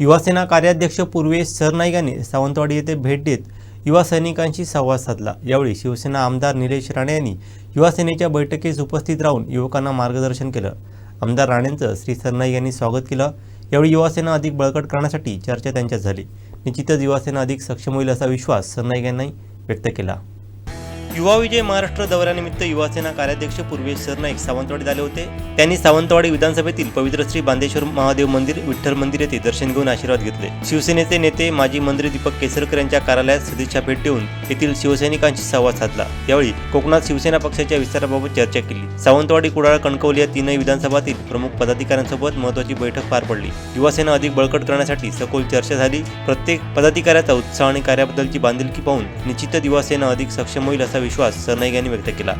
युवासेना कार्याध्यक्ष पूर्वेश सरनाईक यांनी सावंतवाडी येथे भेट देत युवा सैनिकांशी संवाद साधला. यावेळी शिवसेना आमदार निलेश राणे यांनी युवासेनेच्या बैठकीस उपस्थित राहून युवकांना मार्गदर्शन केलं. आमदार राणेंचं श्री सरनाईक यांनी स्वागत केलं. यावेळी युवासेना अधिक बळकट करण्यासाठी चर्चा त्यांच्यात झाली. निश्चितच युवासेना अधिक सक्षम होईल असा विश्वास सरनाईक यांनी व्यक्त केला. युवा विजय महाराष्ट्र दौऱ्यानिमित्त युवासेना कार्याध्यक्ष पूर्वेश सरनाईक सावंतवाडीत आले होते. त्यांनी सावंतवाडी विधानसभेतील पवित्र श्री बांदेश्वर महादेव मंदिर विठ्ठल मंदिर येथे दर्शन घेऊन आशीर्वाद घेतले. शिवसेनेचे नेते माजी मंत्री दीपक केसरकर यांच्या कार्यालयात सदिच्छा भेट देऊन येथील शिवसैनिकांशी संवाद साधला. यावेळी कोकणात शिवसेना पक्षाच्या विस्ताराबाबत चर्चा केली. सावंतवाडी कुडाळ कणकवली या तीनही विधानसभातील प्रमुख पदाधिकाऱ्यांसोबत महत्वाची बैठक पार पडली. युवासेना अधिक बळकट करण्यासाठी सखोल चर्चा झाली. प्रत्येक पदाधिकाऱ्याचा उत्साह आणि कार्याबद्दलची बांधिलकी पाहून निश्चितच युवासेना अधिक सक्षम होईल असा विश्वास सरनाईक यांनी व्यक्त केला.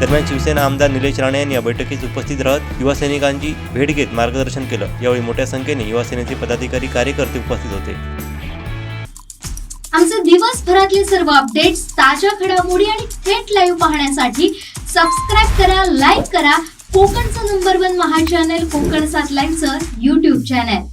दरम्यान शिवसेना आमदार निलेश राणे यांनी या बैठकीस उपस्थित राहत युवा सैनिकांची भेट घेत मार्गदर्शन केलं. यावेळी मोठ्या संख्येने युवा सेनेचे पदाधिकारी कार्यकर्ते उपस्थित होते. आमचे दिवसभरातले सर्व अपडेट्स ताज्या घडामोडी आणि थेट लाईव्ह पाहण्यासाठी सबस्क्राईब करा लाईक करा. कोकणचं नंबर वन महा चॅनल कोकण सात लाईव्हचं युट्यूब चॅनल